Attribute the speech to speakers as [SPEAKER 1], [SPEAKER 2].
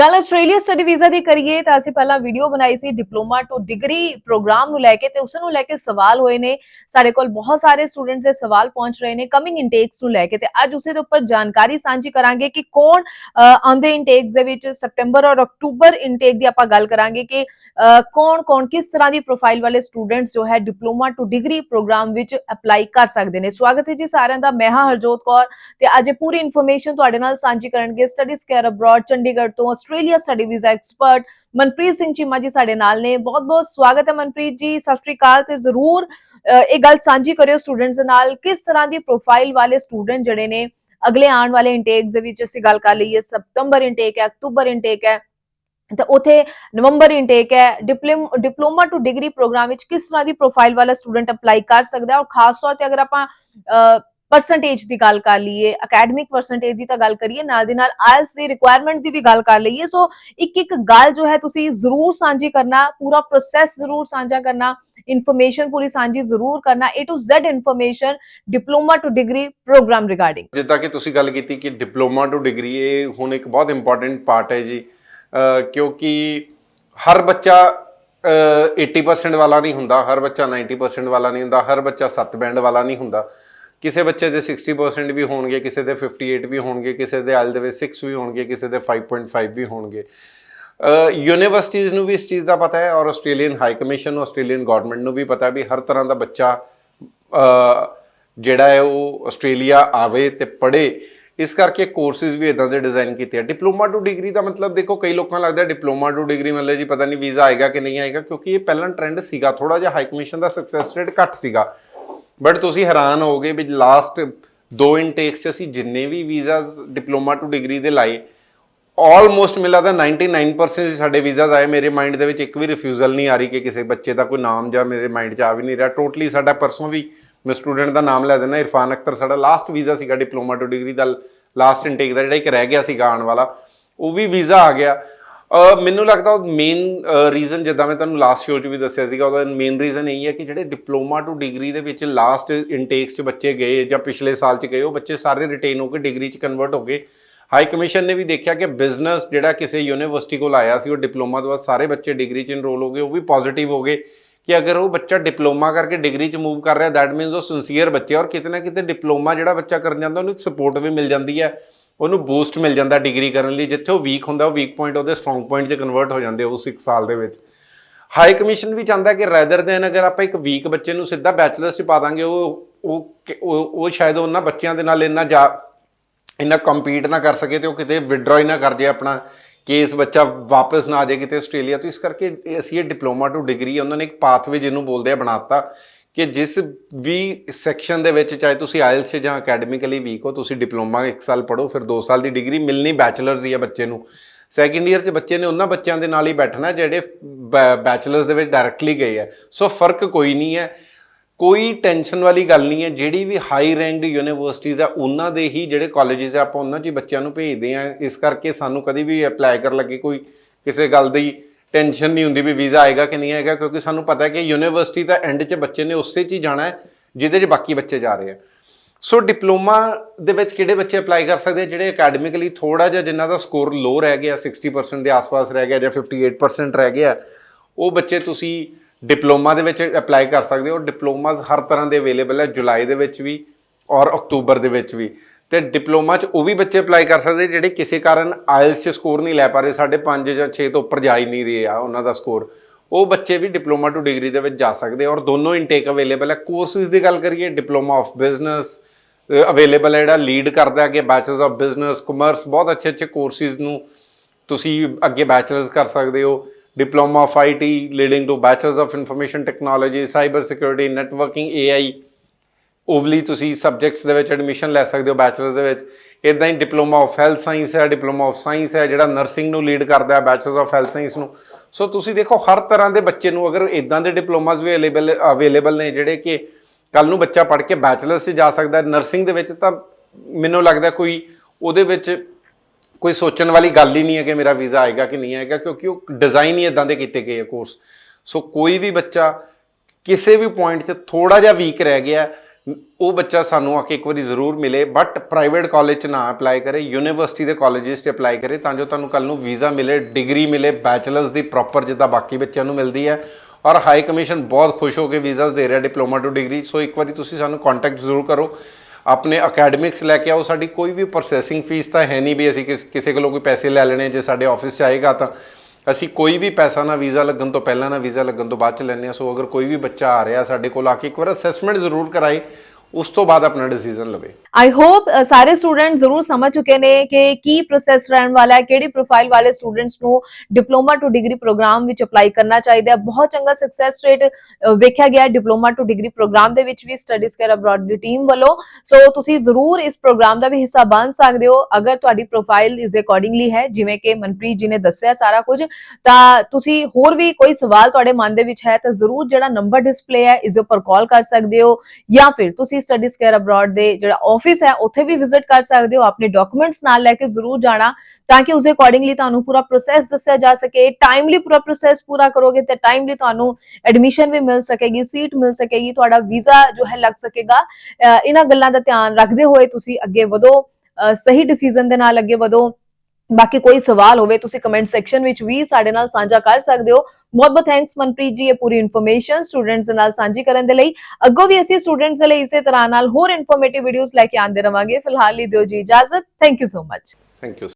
[SPEAKER 1] ਗੱਲ Australia study visa ਦੀ ਕਰੀਏ ਤਾਂ ਅਸੀਂ ਪਹਿਲਾਂ ਵੀਡੀਓ ਬਣਾਈ ਸੀ ਡਿਪਲੋਮਾ ਟੂ ਡਿਗਰੀ ਪ੍ਰੋਗਰਾਮ ਨੂੰ ਲੈ ਕੇ ਤੇ ਉਸ ਨੂੰ ਲੈ ਕੇ ਸਵਾਲ ਹੋਏ ਨੇ। ਸਾਡੇ ਕੋਲ ਬਹੁਤ ਸਾਰੇ ਸਟੂਡੈਂਟਸ ਦੇ ਸਵਾਲ ਪਹੁੰਚ ਰਹੇ ਨੇ ਕਮਿੰਗ ਇਨਟੇਕਸ ਨੂੰ ਲੈ ਕੇ ਤੇ ਅੱਜ ਉਸੇ ਦੇ ਉੱਪਰ ਜਾਣਕਾਰੀ ਸਾਂਝੀ ਕਰਾਂਗੇ ਕਿ ਕੌਣ ਆਉਂਦੇ ਇਨਟੇਕਸ ਦੇ ਵਿੱਚ ਸਪਟੈਂਬਰ ਔਰ ਅਕਤੂਬਰ ਇਨਟੇਕ ਦੀ ਆਪਾਂ ਗੱਲ ਕਰਾਂਗੇ ਕਿ ਕੌਣ ਕੌਣ ਕਿਸ ਤਰ੍ਹਾਂ ਦੀ ਪ੍ਰੋਫਾਈਲ ਵਾਲੇ ਸਟੂਡੈਂਟਸ ਜੋ ਹੈ ਡਿਪਲੋਮਾ ਟੂ ਡਿਗਰੀ ਪ੍ਰੋਗਰਾਮ ਵਿੱਚ ਅਪਲਾਈ ਕਰ ਸਕਦੇ ਨੇ। ਸਵਾਗਤ ਹੈ ਜੀ ਸਾਰਿਆਂ ਦਾ, ਮੈਂ ਹਾਂ ਹਰਜੋਤ ਕੌਰ ਤੇ ਅੱਜ ਇਹ ਪੂਰੀ ਇਨਫੋਰਮੇਸ਼ਨ ਤੁਹਾਡੇ ਨਾਲ ਸਾਂਝੀ ਕਰਨਗੇ। ਸਟੱਡੀਜ਼ ਕੇਅਰ ਅਬਰਾਡ ਚੰਡੀਗੜ੍ਹ ਤੋਂ Australia study visa expert Manpreet Singh Cheema ji ਸਾਡੇ ਨਾਲ ਨੇ। ਬਹੁਤ ਬਹੁਤ ਸਵਾਗਤ ਹੈ ਮਨਪ੍ਰੀਤ ਜੀ। ਸਤਿ ਸ਼੍ਰੀ ਅਕਾਲ ਤੇ ਜ਼ਰੂਰ ਇਹ ਗੱਲ ਸਾਂਝੀ ਕਰਿਓ ਸਟੂਡੈਂਟਸ ਦੇ ਨਾਲ। ਕਿਸ ਤਰ੍ਹਾਂ ਦੀ ਪ੍ਰੋਫਾਈਲ ਵਾਲੇ ਸਟੂਡੈਂਟ ਜਿਹੜੇ ਨੇ, ਅਗਲੇ ਆਉਣ ਵਾਲੇ ਇਨਟੇਕਸ ਦੇ ਵਿੱਚ ਅਸੀਂ ਗੱਲ ਕਰ ਲਈਏ। ਸਤੰਬਰ ਇਨਟੇਕ ਹੈ, ਅਕਤੂਬਰ ਇਨਟੇਕ ਹੈ, ਤਾਂ ਉਥੇ ਨਵੰਬਰ ਇਨਟੇਕ ਹੈ। Diploma, diploma to degree program ਵਿੱਚ ਕਿਸ ਤਰ੍ਹਾਂ ਦੀ ਪ੍ਰੋਫਾਈਲ ਵਾਲਾ ਸਟੂਡੈਂਟ ਅਪਲਾਈ ਕਰ ਸਕਦਾ ਹੈ? ਔਰ ਖਾਸ ਤੌਰ ਤੇ ਅਗਰ ਆਪਾਂ ਪਰਸੈਂਟੇਜ ਦੀ ਗੱਲ ਕਰ ਲਈਏ ਅਕੈਡਮਿਕ ਪਰਸੈਂਟੇਜ ਦੀ ਤਾਂ ਗੱਲ ਕਰੀਏ, ਨਾਲ ਦੀ ਨਾਲ ਆਇਲਸ ਦੀ ਰਿਕੁਆਇਰਮੈਂਟ ਦੀ ਵੀ ਗੱਲ ਕਰ ਲਈਏ। ਸੋ ਇੱਕ ਇੱਕ ਗੱਲ ਜੋ ਹੈ ਤੁਸੀਂ ਜ਼ਰੂਰ ਸਾਂਝੀ ਕਰਨਾ, ਪੂਰਾ ਪ੍ਰੋਸੈਸ ਜ਼ਰੂਰ ਸਾਂਝਾ ਕਰਨਾ ਇਨਫੋਰਮੇਸ਼ਨ ਪੂਰੀ ਸਾਂਝੀ ਜ਼ਰੂਰ ਕਰਨਾ, A to Z information diploma to degree program regarding
[SPEAKER 2] ਜਿੱਦਾਂ ਕਿ ਤੁਸੀਂ ਗੱਲ ਕੀਤੀ ਕਿ ਡਿਪਲੋਮਾ ਟੂ ਡਿਗਰੀ ਇਹ ਹੁਣ ਇੱਕ ਬਹੁਤ ਇੰਪੋਰਟੈਂਟ ਪਾਰਟ ਹੈ ਜੀ। ਕਿਉਂਕਿ ਹਰ ਬੱਚਾ 80% ਵਾਲਾ ਨਹੀਂ ਹੁੰਦਾ, ਹਰ ਬੱਚਾ 90% ਵਾਲਾ ਨਹੀਂ ਹੁੰਦਾ, ਹਰ ਬੱਚਾ 7 ਬੈਂਡ ਵਾਲਾ ਨਹੀਂ ਹੁੰਦਾ। ਕਿਸੇ ਬੱਚੇ ਦੇ 60% ਵੀ ਹੋਣਗੇ, ਕਿਸੇ ਦੇ 58 ਵੀ ਹੋਣਗੇ, ਕਿਸੇ ਦੇ ਆਇਲ ਦੇ ਵਿੱਚ 6 ਵੀ ਹੋਣਗੇ, ਕਿਸੇ ਦੇ 5.5 ਵੀ ਹੋਣਗੇ। ਯੂਨੀਵਰਸਿਟੀਜ਼ ਨੂੰ ਵੀ ਇਸ ਚੀਜ਼ ਦਾ ਪਤਾ ਹੈ ਔਰ Australian high commission Australian government ਨੂੰ ਵੀ ਪਤਾ ਹੈ ਵੀ ਹਰ ਤਰ੍ਹਾਂ ਦਾ ਬੱਚਾ ਜਿਹੜਾ ਹੈ ਉਹ ਆਸਟ੍ਰੇਲੀਆ ਆਵੇ ਤੇ ਪੜ੍ਹੇ। ਇਸ ਕਰਕੇ ਕੋਰਸਿਸ ਵੀ ਇਦਾਂ ਦੇ ਡਿਜ਼ਾਈਨ ਕੀਤੇ ਆ। ਡਿਪਲੋਮਾ ਟੂ ਡਿਗਰੀ ਦਾ ਮਤਲਬ ਦੇਖੋ, ਕਈ ਲੋਕਾਂ ਨੂੰ ਲੱਗਦਾ ਡਿਪਲੋਮਾ ਟੂ ਡਿਗਰੀ ਮਤਲਬ ਜੀ ਪਤਾ ਨਹੀਂ ਵੀਜ਼ਾ ਆਏਗਾ ਕਿ ਨਹੀਂ ਆਏਗਾ, ਕਿਉਂਕਿ ਇਹ ਪਹਿਲਾਂ ਟ੍ਰੈਂਡ ਸੀਗਾ ਥੋੜਾ ਜਿਹਾ ਹਾਈ ਕਮਿਸ਼ਨ ਦਾ ਸਕਸੈਸ ਰੇਟ ਘੱਟ ਸੀਗਾ। ਬਟ ਤੁਸੀਂ ਹੈਰਾਨ ਹੋਵੋਗੇ ਵੀ ਲਾਸਟ ਦੋ ਇਨਟੇਕਸ ਚ ਅਸੀਂ ਜਿੰਨੇ ਵੀ ਵੀਜ਼ਾਸ ਡਿਪਲੋਮਾ ਟੂ ਡਿਗਰੀ ਦੇ ਲਾਏ ਆਲਮੋਸਟ ਮਿਲਾ ਦਾ 99% ਸਾਡੇ ਵੀਜ਼ਾਸ ਆਏ। ਮੇਰੇ ਮਾਈਂਡ ਦੇ ਵਿੱਚ ਇੱਕ ਵੀ ਰਿਫਿਊਜ਼ਲ ਨਹੀਂ ਆ ਰਹੀ ਕਿ ਕਿਸੇ ਬੱਚੇ ਦਾ ਕੋਈ ਨਾਮ ਜਾਂ ਮੇਰੇ ਮਾਈਂਡ 'ਚ ਆ ਵੀ ਨਹੀਂ ਰਿਹਾ। ਟੋਟਲੀ ਸਾਡਾ ਪਰਸੋਂ ਵੀ ਮੈਂ ਸਟੂਡੈਂਟ ਦਾ ਨਾਮ ਲੈ ਦਿੰਦਾ, ਇਰਫਾਨ ਅਖਤਰ ਸਾਡਾ ਲਾਸਟ ਵੀਜ਼ਾ ਸੀਗਾ ਡਿਪਲੋਮਾ ਟੂ ਡਿਗਰੀ ਦਾ ਲਾਸਟ ਇਨਟੇਕ ਦਾ ਜਿਹੜਾ ਇੱਕ ਰਹਿ ਗਿਆ ਸੀਗਾ ਆਉਣ ਵਾਲਾ। ਉਹ ਵੀ ਵੀਜ਼ਾ ਆ ਗਿਆ। ਮੈਨੂੰ ਲੱਗਦਾ ਉਹ ਮੇਨ ਰੀਜ਼ਨ ਜਿੱਦਾਂ ਮੈਂ ਤੁਹਾਨੂੰ ਲਾਸਟ ਸ਼ੋਅ 'ਚ ਵੀ ਦੱਸਿਆ ਸੀਗਾ, ਉਹਦਾ ਮੇਨ ਰੀਜ਼ਨ ਇਹ ਹੈ ਕਿ ਜਿਹੜੇ ਡਿਪਲੋਮਾ ਟੂ ਡਿਗਰੀ ਦੇ ਵਿੱਚ ਲਾਸਟ ਇਨਟੇਕਸ 'ਚ ਬੱਚੇ ਗਏ ਜਾਂ ਪਿਛਲੇ ਸਾਲ 'ਚ ਗਏ, ਉਹ ਬੱਚੇ ਸਾਰੇ ਰਿਟੇਨ ਹੋ ਕੇ ਡਿਗਰੀ 'ਚ ਕਨਵਰਟ ਹੋ ਗਏ। ਹਾਈ ਕਮਿਸ਼ਨ ਨੇ ਵੀ ਦੇਖਿਆ ਕਿ ਬਿਜ਼ਨਸ ਜਿਹੜਾ ਕਿਸੇ ਯੂਨੀਵਰਸਿਟੀ ਕੋਲ ਆਇਆ ਸੀ, ਉਹ ਡਿਪਲੋਮਾ ਤੋਂ ਬਾਅਦ ਸਾਰੇ ਬੱਚੇ ਡਿਗਰੀ 'ਚ ਇਨਰੋਲ ਹੋ ਗਏ, ਉਹ ਵੀ ਪੋਜ਼ਿਟਿਵ ਹੋ ਗਏ ਕਿ ਅਗਰ ਉਹ ਬੱਚਾ ਡਿਪਲੋਮਾ ਕਰਕੇ ਡਿਗਰੀ 'ਚ ਮੂਵ ਕਰ ਰਿਹਾ ਦੈਟ ਮੀਨਸ ਉਹ ਸਿੰਸੀਅਰ ਬੱਚੇ ਔਰ ਕਿਤੇ ਨਾ ਕਿਤੇ ਡਿਪਲੋਮਾ ਜਿਹੜਾ ਬੱਚਾ ਕਰਨ ਜਾਂਦਾ, ਉਹਨੂੰ ਇੱਕ ਸਪੋਰਟ ਵੀ ਮਿਲ ਜਾਂਦੀ ਹੈ। ਉਹਨੂੰ ਬੂਸਟ ਮਿਲ ਜਾਂਦਾ ਡਿਗਰੀ ਕਰਨ ਲਈ, ਜਿੱਥੇ ਉਹ ਵੀਕ ਹੁੰਦਾ, ਉਹ ਵੀਕ ਪੁਆਇੰਟ ਉਹਦੇ ਸਟਰੋਂਗ ਪੁਆਇੰਟ 'ਚ ਕਨਵਰਟ ਹੋ ਜਾਂਦੇ ਉਸ ਇੱਕ ਸਾਲ ਦੇ ਵਿੱਚ। ਹਾਈ ਕਮਿਸ਼ਨ ਵੀ ਚਾਹੁੰਦਾ ਕਿ ਰੈਦਰ ਦੇਨ ਅਗਰ ਆਪਾਂ ਇੱਕ ਵੀਕ ਬੱਚੇ ਨੂੰ ਸਿੱਧਾ ਬੈਚਲਰਸ 'ਚ ਪਾ ਦਾਂਗੇ, ਉਹ ਉਹ ਕਿ- ਉਹ ਉਹ ਸ਼ਾਇਦ ਉਹਨਾਂ ਬੱਚਿਆਂ ਦੇ ਨਾਲ ਇੰਨਾ ਜਾ, ਇੰਨਾ ਕੰਪੀਟ ਨਾ ਕਰ ਸਕੇ ਤੇ ਉਹ ਕਿਤੇ ਵਿਡਰਾ ਹੀ ਨਾ ਕਰ ਜੇ ਆਪਣਾ ਕੇਸ ਬੱਚਾ ਵਾਪਸ ਨਾ ਆ ਜਾਏ ਕਿਤੇ ਆਸਟ੍ਰੇਲੀਆ ਤੋਂ। ਇਸ ਕਰਕੇ ਅਸੀਂ ਇਹ ਡਿਪਲੋਮਾ ਟੂ ਡਿਗਰੀ ਉਹਨਾਂ ਨੇ ਇੱਕ ਪਾਥਵੇ ਜਿਹਨੂੰ ਬੋਲਦੇ ਆ ਬਣਾਤਾ ਕਿ ਜਿਸ ਵੀ ਸੈਕਸ਼ਨ ਦੇ ਵਿੱਚ ਚਾਹੇ ਤੁਸੀਂ ਆਇਲਸ ਜਾਂ ਅਕੈਡਮਿਕਲੀ ਵੀਕ ਹੋ, ਤੁਸੀਂ ਡਿਪਲੋਮਾ ਇੱਕ ਸਾਲ ਪੜ੍ਹੋ, ਫਿਰ 2 ਸਾਲ ਦੀ ਡਿਗਰੀ ਮਿਲਣੀ ਬੈਚਲਰਸ ਹੀ ਹੈ ਬੱਚੇ ਨੂੰ। ਸੈਕੰਡ ਈਅਰ 'ਚ ਬੱਚੇ ਨੇ ਉਹਨਾਂ ਬੱਚਿਆਂ ਦੇ ਨਾਲ ਹੀ ਬੈਠਣਾ ਜਿਹੜੇ ਬੈਚਲਰਸ ਦੇ ਵਿੱਚ ਡਾਇਰੈਕਟਲੀ ਗਏ ਆ। ਸੋ ਫ਼ਰਕ ਕੋਈ ਨਹੀਂ ਹੈ। ਕੋਈ ਟੈਨਸ਼ਨ ਵਾਲੀ ਗੱਲ ਨਹੀਂ ਹੈ। ਜਿਹੜੀ ਵੀ ਹਾਈ ਰੈਂਕਡ ਯੂਨੀਵਰਸਿਟੀਜ਼ ਆ, ਉਹਨਾਂ ਦੇ ਹੀ ਜਿਹੜੇ ਕਾਲਜਸ ਆ, ਆਪਾਂ ਉਹਨਾਂ 'ਚ ਹੀ ਬੱਚਿਆਂ ਨੂੰ ਭੇਜਦੇ ਆ। ਇਸ ਕਰਕੇ ਸਾਨੂੰ ਕਦੀ ਵੀ ਅਪਲਾਈ ਕਰਨ ਲੱਗੇ ਕੋਈ ਕਿਸੇ ਗੱਲ ਦੀ ਟੈਨਸ਼ਨ ਨਹੀਂ ਹੁੰਦੀ ਵੀ ਵੀਜ਼ਾ ਆਏਗਾ ਕਿ ਨਹੀਂ ਆਏਗਾ, ਕਿਉਂਕਿ ਸਾਨੂੰ ਪਤਾ ਹੈ ਕਿ ਯੂਨੀਵਰਸਿਟੀ ਦਾ ਐਂਡ 'ਚ ਬੱਚੇ ਨੇ ਉਸੇ 'ਚ ਹੀ ਜਾਣਾ ਹੈ, ਜਿਹਦੇ 'ਚ ਬਾਕੀ ਬੱਚੇ ਜਾ ਰਹੇ ਆ। ਸੋ ਡਿਪਲੋਮਾ ਦੇ ਵਿੱਚ ਕਿਹੜੇ ਬੱਚੇ ਅਪਲਾਈ ਕਰ ਸਕਦੇ ਜਿਹੜੇ ਅਕੈਡਮਿਕਲੀ ਥੋੜਾ ਜਿਹਾ ਜਿਨ੍ਹਾਂ ਦਾ ਸਕੋਰ ਲੋ ਰਹਿ ਗਿਆ 60% ਦੇ ਆਸ-ਪਾਸ ਰਹਿ ਗਿਆ ਜਾਂ 58% ਰਹਿ ਗਿਆ, ਉਹ ਬੱਚੇ ਤੁਸੀਂ ਡਿਪਲੋਮਾ ਦੇ ਵਿੱਚ ਅਪਲਾਈ ਕਰ ਸਕਦੇ ਹੋ। ਡਿਪਲੋਮਾਸ ਹਰ ਤਰ੍ਹਾਂ ਦੇ ਅਵੇਲੇਬਲ ਹੈ ਜੁਲਾਈ ਦੇ ਵਿੱਚ ਵੀ ਔਰ ਅਕਤੂਬਰ ਦੇ ਵਿੱਚ ਵੀ। ਤੇ ਡਿਪਲੋਮਾ 'ਚ ਉਹ ਵੀ ਬੱਚੇ ਅਪਲਾਈ ਕਰ ਸਕਦੇ ਜਿਹੜੇ ਕਿਸੇ ਕਾਰਨ ਆਇਲਸ 'ਚ ਸਕੋਰ ਨਹੀਂ ਲੈ ਪਾ ਰਹੇ ਸਾਡੇ 5 ਜਾਂ 6 ਤੋਂ ਉੱਪਰ ਜਾ ਹੀ ਨਹੀਂ ਰਹੇ ਆ ਉਹਨਾਂ ਦਾ ਸਕੋਰ। ਉਹ ਬੱਚੇ ਵੀ ਡਿਪਲੋਮਾ ਟੂ ਡਿਗਰੀ ਦੇ ਵਿੱਚ ਜਾ ਸਕਦੇ ਔਰ ਦੋਨੋਂ ਇਨਟੇਕ ਅਵੇਲੇਬਲ ਹੈ ਕੋਰਸਿਸ ਦੀ ਗੱਲ ਕਰੀਏ ਡਿਪਲੋਮਾ ਆਫ ਬਿਜ਼ਨਸ ਅਵੇਲੇਬਲ ਹੈ ਜਿਹੜਾ ਲੀਡ ਕਰਦਾ ਅੱਗੇ ਬੈਚਲਰਸ ਆਫ ਬਿਜ਼ਨਸ ਕਮਰਸ ਬਹੁਤ ਅੱਛੇ ਅੱਛੇ ਕੋਰਸਿਸ ਨੂੰ ਤੁਸੀਂ ਅੱਗੇ ਬੈਚਲਰਸ ਕਰ ਸਕਦੇ ਹੋ। Diploma of IT leading to bachelors of information technology cyber security networking AI ਓਵਲੀ ਤੁਸੀਂ ਸਬਜੈਕਟਸ ਦੇ ਵਿੱਚ ਐਡਮਿਸ਼ਨ ਲੈ ਸਕਦੇ ਹੋ ਬੈਚਲਰਸ ਦੇ ਵਿੱਚ। ਇਦਾਂ ਹੀ ਡਿਪਲੋਮਾ ਆਫ ਹੈਲਥ ਸਾਇੰਸ ਹੈ ਡਿਪਲੋਮਾ ਆਫ ਸਾਇੰਸ ਹੈ, ਜਿਹੜਾ ਨਰਸਿੰਗ ਨੂੰ ਲੀਡ ਕਰਦਾ ਹੈ ਬੈਚਲਰਸ ਆਫ ਹੈਲਥ ਸਾਇੰਸ ਨੂੰ। ਸੋ ਤੁਸੀਂ ਦੇਖੋ ਹਰ ਤਰ੍ਹਾਂ ਦੇ ਬੱਚੇ ਨੂੰ ਅਗਰ ਇਦਾਂ ਦੇ ਡਿਪਲੋਮਾਸ ਵੀ ਅਵੇਲੇਬਲ ਅਵੇਲੇਬਲ ਨੇ ਜਿਹੜੇ ਕਿ ਕੱਲ ਨੂੰ ਬੱਚਾ ਪੜ੍ਹ ਕੇ ਬੈਚਲਰਸ 'ਚ ਜਾ ਸਕਦਾ ਹੈ ਨਰਸਿੰਗ ਦੇ ਵਿੱਚ ਤਾਂ ਮੈਨੂੰ ਲੱਗਦਾ ਕੋਈ ਉਹਦੇ ਵਿੱਚ ਕੋਈ ਸੋਚਣ ਵਾਲੀ ਗੱਲ ਹੀ ਨਹੀਂ ਹੈ ਕਿ ਮੇਰਾ ਵੀਜ਼ਾ ਆਏਗਾ ਕਿ ਨਹੀਂ ਆਏਗਾ, ਕਿਉਂਕਿ ਉਹ ਡਿਜ਼ਾਈਨ ਹੀ ਇਦਾਂ ਦੇ ਕੀਤੇ ਗਏ ਆ ਕੋਰਸ ਸੋ ਕੋਈ ਵੀ ਬੱਚਾ ਕਿਸੇ ਵੀ ਪੁਆਇੰਟ 'ਚ ਥੋੜਾ ਜਿਹਾ ਵੀਕ ਰਹਿ ਗਿਆ ਉਹ ਬੱਚਾ ਸਾਨੂੰ ਆ ਕੇ ਇੱਕ ਵਾਰੀ ਜ਼ਰੂਰ ਮਿਲੇ ਬਟ ਪ੍ਰਾਈਵੇਟ ਕਾਲਜ 'ਚ ਨਾ ਅਪਲਾਈ ਕਰੇ ਯੂਨੀਵਰਸਿਟੀ ਦੇ ਕਾਲਜਸ 'ਚ ਅਪਲਾਈ ਕਰੇ, ਤਾਂ ਜੋ ਤੁਹਾਨੂੰ ਕੱਲ ਨੂੰ ਵੀਜ਼ਾ ਮਿਲੇ ਡਿਗਰੀ ਮਿਲੇ ਬੈਚਲਰਸ ਦੀ ਪ੍ਰੋਪਰ ਜਿੱਦਾਂ ਬਾਕੀ ਬੱਚਿਆਂ ਨੂੰ ਮਿਲਦੀ ਹੈ। ਔਰ ਹਾਈ ਕਮਿਸ਼ਨ ਬਹੁਤ ਖੁਸ਼ ਹੋ ਕੇ ਵੀਜ਼ਾਸ ਦੇ ਰਿਹਾ ਡਿਪਲੋਮਾ ਟੂ ਡਿਗਰੀ ਸੋ ਇੱਕ ਵਾਰੀ ਤੁਸੀਂ ਸਾਨੂੰ ਕੰਟੈਕਟ ਜ਼ਰੂਰ ਕਰੋ। ਆਪਣੇ ਅਕੈਡਮਿਕਸ ਲੈ ਕੇ ਆਓ, ਸਾਡੀ ਕੋਈ ਵੀ ਪ੍ਰੋਸੈਸਿੰਗ ਫੀਸ ਤਾਂ ਹੈ ਨਹੀਂ ਵੀ ਅਸੀਂ ਕਿਸ- ਕਿਸੇ ਕੋਲੋਂ ਕੋਈ ਪੈਸੇ ਲੈ ਲੈਣੇ, ਜੇ ਸਾਡੇ ਆਫਿਸ 'ਚ ਆਏਗਾ ਤਾਂ। ਅਸੀਂ ਕੋਈ ਵੀ ਪੈਸਾ ਨਾ ਵੀਜ਼ਾ ਲੱਗਣ ਤੋਂ ਪਹਿਲਾਂ ਨਾ ਵੀਜ਼ਾ ਲੱਗਣ ਤੋਂ ਬਾਅਦ ਚ ਲੈਂਦੇ ਹਾਂ। ਸੋ ਅਗਰ ਕੋਈ ਵੀ ਬੱਚਾ ਆ ਰਿਹਾ ਸਾਡੇ ਕੋਲ ਆ ਕੇ ਇੱਕ ਵਾਰ ਅਸੈਸਮੈਂਟ ਜ਼ਰੂਰ ਕਰਾਏ। ਉਸ ਤੋਂ ਬਾਅਦ ਆਪਣਾ ਡਿਸੀਜਨ ਲਵੇ।
[SPEAKER 1] ਆਈ ਹੋਪ ਸਾਰੇ ਸਟੂਡੈਂਟ ਜ਼ਰੂਰ ਸਮਝ ਚੁੱਕੇ ਨੇ ਕਿ ਕੀ ਪ੍ਰੋਸੈਸ ਰਹਿਣ ਵਾਲਾ ਹੈ, ਕਿਹੜੀ ਪ੍ਰੋਫਾਈਲ ਵਾਲੇ ਸਟੂਡੈਂਟਸ ਨੂੰ ਡਿਪਲੋਮਾ ਟੂ ਡਿਗਰੀ ਪ੍ਰੋਗਰਾਮ ਵਿੱਚ ਅਪਲਾਈ ਕਰਨਾ ਚਾਹੀਦਾ ਹੈ। ਬਹੁਤ ਚੰਗਾ ਸਕਸੈਸ ਰੇਟ ਵੇਖਿਆ ਗਿਆ ਡਿਪਲੋਮਾ ਟੂ ਡਿਗਰੀ ਪ੍ਰੋਗਰਾਮ ਦੇ ਵਿੱਚ ਵੀ ਸਟੱਡੀਜ਼ ਕੇਅਰ ਅਬਰਾਡ ਦੀ ਟੀਮ ਵੱਲੋਂ। ਸੋ ਤੁਸੀਂ ਜ਼ਰੂਰ ਇਸ ਪ੍ਰੋਗਰਾਮ ਦਾ ਵੀ ਹਿੱਸਾ ਬਣ ਸਕਦੇ ਹੋ। ਅਗਰ ਤੁਹਾਡੀ ਪ੍ਰੋਫਾਈਲ ਇਸ ਅਕੋਰਡਿੰਗਲੀ ਹੈ, ਜਿਵੇਂ ਕਿ ਮਨਪ੍ਰੀਤ ਜੀ ਨੇ ਦੱਸਿਆ ਸਾਰਾ ਕੁਝ, ਤਾਂ ਤੁਸੀਂ ਹੋਰ ਵੀ ਕੋਈ ਸਵਾਲ ਤੁਹਾਡੇ ਮਨ ਦੇ ਵਿੱਚ ਹੈ, ਤਾਂ ਜ਼ਰੂਰ ਜਿਹੜਾ ਨੰਬਰ ਡਿਸਪਲੇ ਹੈ, ਇਸ ਉੱਪਰ ਕਾਲ ਕਰ ਸਕਦੇ ਹੋ। ਜਾਂ ਫਿਰ ਤੁਸੀਂ ਸਟੱਡੀਜ਼ ਕੇਅਰ ਅਬਰਾਡ ਦੇ ਜਿਹੜਾ ਆਫਿਸ ਹੈ, ਉੱਥੇ ਵੀ ਵਿਜ਼ਿਟ ਕਰ ਸਕਦੇ ਹੋ। ਆਪਣੇ ਡਾਕੂਮੈਂਟਸ ਨਾਲ ਲੈ ਕੇ ਜ਼ਰੂਰ ਜਾਣਾ, ਤਾਂ ਕਿ ਉਸ ਅਕੋਰਡਿੰਗਲੀ ਤੁਹਾਨੂੰ ਪੂਰਾ ਪ੍ਰੋਸੈਸ ਦੱਸਿਆ ਜਾ ਸਕੇ। ਟਾਈਮਲੀ ਪੂਰਾ ਪ੍ਰੋਸੈਸ ਪੂਰਾ ਕਰੋਗੇ, ਤੇ ਟਾਈਮਲੀ ਤੁਹਾਨੂੰ ਐਡਮਿਸ਼ਨ ਵੀ ਮਿਲ ਸਕੇਗੀ ਸੀਟ ਮਿਲ ਸਕੇਗੀ, ਤੁਹਾਡਾ ਵੀਜ਼ਾ ਜੋ ਹੈ ਲੱਗ ਸਕੇਗਾ। ਇਹਨਾਂ ਗੱਲਾਂ ਦਾ ਧਿਆਨ ਰੱਖਦੇ ਹੋਏ ਤੁਸੀਂ ਅੱਗੇ ਵਧੋ। ਸਹੀ ਡਿਸੀਜਨ ਦੇ ਨਾਲ ਅੱਗੇ ਵਧੋ। ਬਾਕੀ ਕੋਈ ਸਵਾਲ ਹੋਵੇ, ਤੁਸੀਂ ਕਮੈਂਟ ਸੈਕਸ਼ਨ ਵਿੱਚ ਵੀ ਸਾਡੇ ਨਾਲ ਸਾਂਝਾ ਕਰ ਸਕਦੇ ਹੋ। ਬਹੁਤ ਬਹੁਤ ਥੈਂਕਸ ਮਨਪ੍ਰੀਤ ਜੀ, ਇਹ ਪੂਰੀ ਇਨਫੋਰਮੇਸ਼ਨ ਸਟੂਡੈਂਟਸ ਦੇ ਨਾਲ ਸਾਂਝੀ ਕਰਨ ਦੇ ਲਈ। ਅੱਗੋਂ ਵੀ ਅਸੀਂ ਸਟੂਡੈਂਟਸ ਦੇ ਲਈ ਇਸੇ ਤਰ੍ਹਾਂ ਨਾਲ ਹੋਰ ਇਨਫੋਰਮੇਟਿਵ ਵੀਡੀਓਜ਼ ਲੈ ਕੇ ਆਉਂਦੇ ਰਵਾਂਗੇ। ਫਿਲਹਾਲ ਲਈ ਦਿਓ ਜੀ ਇਜਾਜ਼ਤ। Thank you so much
[SPEAKER 2] thank you